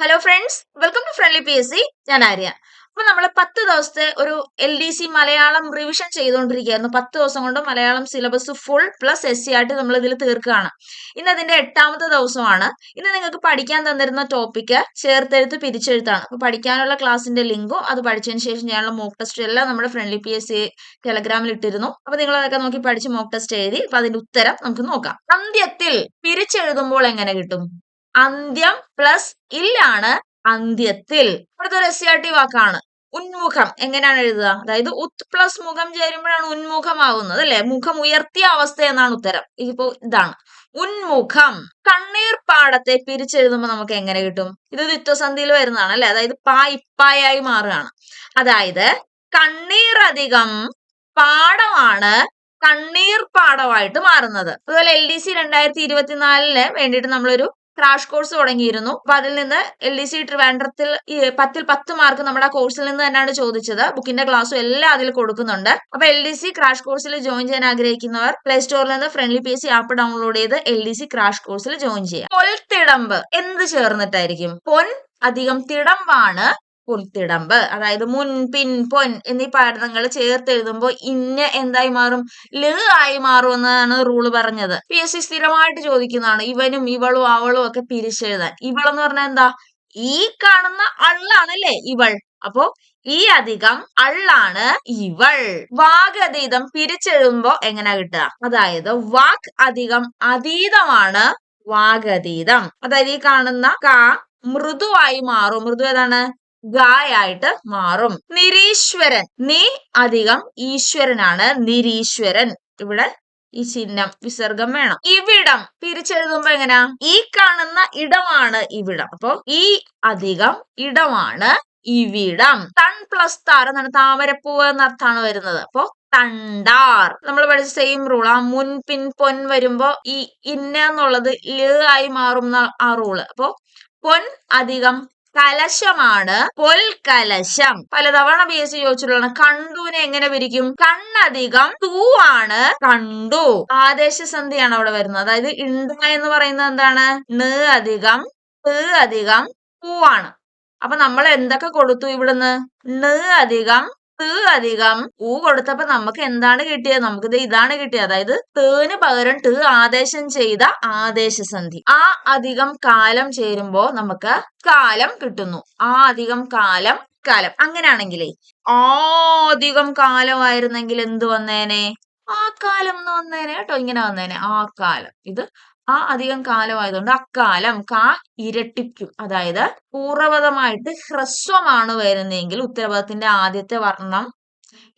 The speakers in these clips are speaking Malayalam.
Hello friends welcome to friendly P S C ഞാൻ ആര്യ. അപ്പൊ നമ്മൾ പത്ത് ദിവസത്തെ ഒരു L D C Malayalam revision ചെയ്തുകൊണ്ടിരിക്കുകയായിരുന്നു പത്ത് ദിവസം കൊണ്ട് Malayalam syllabus full plus S C ആയിട്ട് നമ്മൾ ഇതിൽ തീർക്കുകയാണ്. ഇന്ന് അതിന്റെ എട്ടാമത്തെ ദിവസമാണ്. ഇന്ന് നിങ്ങൾക്ക് പഠിക്കാൻ തന്നിരുന്ന ടോപ്പിക്ക് ചേർത്തെഴുത്ത് പിരിച്ചെഴുത്താണ്. അപ്പൊ പഠിക്കാനുള്ള ക്ലാസിന്റെ ലിങ്കും അത് പഠിച്ചതിന് ശേഷം ഞാനുള്ള മോക്ക് ടെസ്റ്റ് എല്ലാം നമ്മുടെ ഫ്രണ്ട്ലി പി എസ് സി ടെലഗ്രാമിൽ ഇട്ടിരുന്നു. അപ്പൊ നിങ്ങൾ അതൊക്കെ നോക്കി പഠിച്ച് മോക്ക് ടെസ്റ്റ് എഴുതി അപ്പൊ അതിന്റെ ഉത്തരം നമുക്ക് നോക്കാം. അന്ത്യത്തിൽ പിരിച്ചെഴുതുമ്പോൾ എങ്ങനെ കിട്ടും? അന്ത്യം പ്ലസ് ഇല്ലാണ് അന്ത്യത്തിൽ. അടുത്ത ഒരു എസ് സി ആർ ടി വാക്കാണ്. ഉന്മുഖം. എങ്ങനെയാണ് എഴുതുക? അതായത് ഉത് പ്ലസ് മുഖം ചേരുമ്പോഴാണ് ഉന്മുഖമാകുന്നത് അല്ലെ? മുഖം ഉയർത്തിയ അവസ്ഥ എന്നാണ് ഉത്തരം. ഇപ്പോ ഇതാണ്. ഉന്മുഖം. കണ്ണീർ പാടത്തെ പിരിച്ചെഴുതുമ്പോ നമുക്ക് എങ്ങനെ കിട്ടും? ഇത് ദ്വിത്വസന്ധിയിൽ വരുന്നതാണ് അല്ലെ? അതായത് പാ ഇപ്പായായി മാറുകയാണ്. അതായത് കണ്ണീർ അധികം പാടമാണ് കണ്ണീർ പാടമായിട്ട് മാറുന്നത്. അതുപോലെ എൽ ഡി സി രണ്ടായിരത്തി ഇരുപത്തിനാലിന് വേണ്ടിയിട്ട് നമ്മളൊരു ക്രാഷ് കോഴ്സ് തുടങ്ങിയിരുന്നു. അപ്പൊ അതിൽ നിന്ന് എൽ ഡി സി ട്രിവാൻഡ്രത്തിൽ പത്തിൽ പത്ത് മാർക്ക് നമ്മുടെ കോഴ്സിൽ നിന്ന് തന്നെയാണ് ചോദിച്ചത്. ബുക്കിന്റെ ക്ലാസ്സും എല്ലാം അതിൽ കൊടുക്കുന്നുണ്ട്. അപ്പൊ എൽ ഡി സി ക്രാഷ് കോഴ്സിൽ ജോയിൻ ചെയ്യാൻ ആഗ്രഹിക്കുന്നവർ പ്ലേ സ്റ്റോറിൽ നിന്ന് friendly P C app download ചെയ്ത് എൽ ഡി സി ക്രാഷ് കോഴ്സിൽ ജോയിൻ ചെയ്യാം. പൊൽത്തിടമ്പ് എന്ത് ചേർന്നിട്ടായിരിക്കും? പൊൻ അധികം തിടമ്പാണ് പുൽത്തിടമ്പ് അതായത് മുൻ പിൻ പൊൻ എന്നീ പാഠങ്ങൾ ചേർത്ത് എഴുതുമ്പോൾ ഇന്ന എന്തായി മാറും? ൽ ആയി മാറും എന്നാണ് റൂൾ പറഞ്ഞത്. പി എസ് സി സ്ഥിരമായിട്ട് ചോദിക്കുന്നതാണ്. ഇവനും ഇവളും അവളും ഒക്കെ പിരിച്ചെഴുതാൻ. ഇവളെന്ന് പറഞ്ഞാൽ എന്താ? ഈ കാണുന്ന അള്ളാണല്ലേ ഇവൾ. അപ്പോ ഈ അധികം അള്ളാണ് ഇവൾ. വാഗതീതം പിരിച്ചെഴുതുമ്പോ എങ്ങനെ കിട്ടുക? അതായത് വാക് അധികം അതീതമാണ് വാഗതീതം അതായത് ഈ കാണുന്ന ക മൃദുവായി മാറും. മൃദു ഏതാണ്? ഗായായിട്ട് മാറും. നിരീശ്വരൻ. നീ അധികം ഈശ്വരനാണ്. നിരീശ്വരൻ. ഇവിടെ ഈ ചിഹ്നം വിസർഗം വേണം. ഇവിടം. പിരിച്ചെഴുതുമ്പോ എങ്ങനാ? ഈ കാണുന്ന ഇടമാണ് ഇവിടം. അപ്പൊ ഈ അധികം ഇടമാണ് ഇവിടം. തൺ പ്ലസ് താർ എന്നാണ് താമരപ്പൂവ് എന്നർത്ഥാണ് വരുന്നത്. അപ്പൊ തണ്ടാർ. നമ്മൾ പഠിച്ച സെയിം റൂൾ ആ. മുൻ പിൻ പൊൻ വരുമ്പോ ഈ ഇന്ന എന്നുള്ളത് ൽ ആയി മാറും ആ റൂൾ അപ്പൊ പൊൻ അധികം കലശമാണ്. പൊൽകലശം പലതവണ ബി എസ് സി ചോദിച്ചിട്ടുള്ളതാണ്. കണ്ടുവിനെ എങ്ങനെ പിരിക്കും കണ്ണധികം തൂ ആണ് കണ്ടു. ആദേശസന്ധിയാണ് അവിടെ വരുന്നത്. അതായത് ഇണ്ട എന്ന് പറയുന്നത് എന്താണ്? ണ് അധികം അധികം പൂവാണ്. അപ്പൊ നമ്മൾ എന്തൊക്കെ കൊടുത്തു ഇവിടുന്ന്? ണ് അധികം അധികം ഊ കൊടുത്തപ്പോ നമുക്ക് എന്താണ് കിട്ടിയത്? നമുക്ക് ഇത് ഇതാണ് കിട്ടിയത്. അതായത് തേന് പകരം ട് ആദേശം ചെയ്ത ആദേശസന്ധി. ആ അധികം കാലം ചേരുമ്പോ നമുക്ക് കാലം കിട്ടുന്നു. ആ അധികം കാലം കാലം. അങ്ങനെയാണെങ്കിലേ ആ അധികം കാലമായിരുന്നെങ്കിൽ എന്ത് വന്നേനെ? ആ കാലം എന്ന് വന്നേനെ കേട്ടോ ഇങ്ങനെ വന്നേനെ. ആ കാലം. ഇത് ആ അധികം കാലമായതുകൊണ്ട് അക്കാലം കാ ഇരട്ടിക്കും. അതായത് പൂർവപദമായിട്ട് ഹ്രസ്വമാണ് വരുന്നതെങ്കിൽ ഉത്തരപദത്തിന്റെ ആദ്യത്തെ വർണം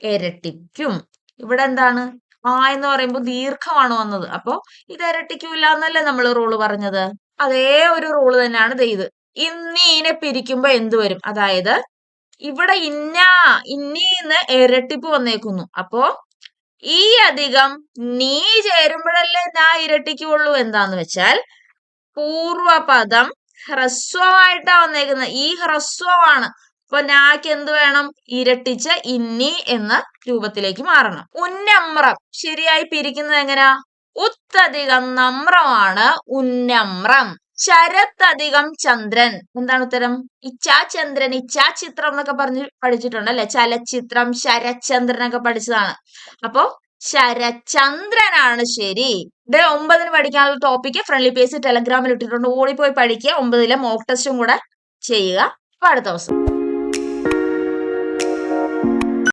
ഇരട്ടിക്കും. ഇവിടെ എന്താണ്? ആ എന്ന് പറയുമ്പോൾ ദീർഘമാണ് വന്നത്. അപ്പോ ഇത് ഇരട്ടിക്കൂല എന്നല്ലേ നമ്മൾ റൂൾ പറഞ്ഞത്? അതേ ഒരു റൂൾ തന്നെയാണ് ഇത്. ഇന്നീനെ പിരിക്കുമ്പോ എന്ത് വരും? അതായത് ഇവിടെ ഇന്ന ഇന്നീന്ന് ഇരട്ടിപ്പ് വന്നേക്കുന്നു. അപ്പോ ഈ അധികം നീ ചേരുമ്പോഴല്ലേ നാ ഇരട്ടിക്കുള്ളൂ എന്താന്ന് വെച്ചാൽ പൂർവപദം ഹ്രസ്വമായിട്ടാ വന്നേക്കുന്നത് ഈ ഹ്രസ്വമാണ്. അപ്പൊ നാക്ക് എന്ത് വേണം? ഇരട്ടിച്ച് ഇന്നി എന്ന രൂപത്തിലേക്ക് മാറണം. ഉന്നമ്രം. ശരിയായി പിരിക്കുന്നത് എങ്ങനെയാ ഉത്തധികം നമ്രമാണ് ഉന്നമ്രം. ശരത്തധികം ചന്ദ്രൻ. എന്താണ് ഉത്തരം? ഇച്ഛാചന്ദ്രൻ ഇച്ഛാചിത്രം എന്നൊക്കെ പറഞ്ഞ് പഠിച്ചിട്ടുണ്ട് അല്ലെ? ചലച്ചിത്രം ശരചന്ദ്രൻ ഒക്കെ പഠിച്ചതാണ്. അപ്പോ ശരചന്ദ്രനാണ് ശരി. ഇവിടെ ഒമ്പതിന് പഠിക്കാനുള്ള ടോപ്പിക്ക് ഫ്രണ്ട്ലി പേസ് ടെലഗ്രാമിൽ ഇട്ടിട്ടുണ്ട്. ഓടിപ്പോയി പഠിക്കുക. ഒമ്പതിലെ മോക്ക് ടെസ്റ്റും കൂടെ ചെയ്യുക. അപ്പൊ അടുത്ത ദിവസം.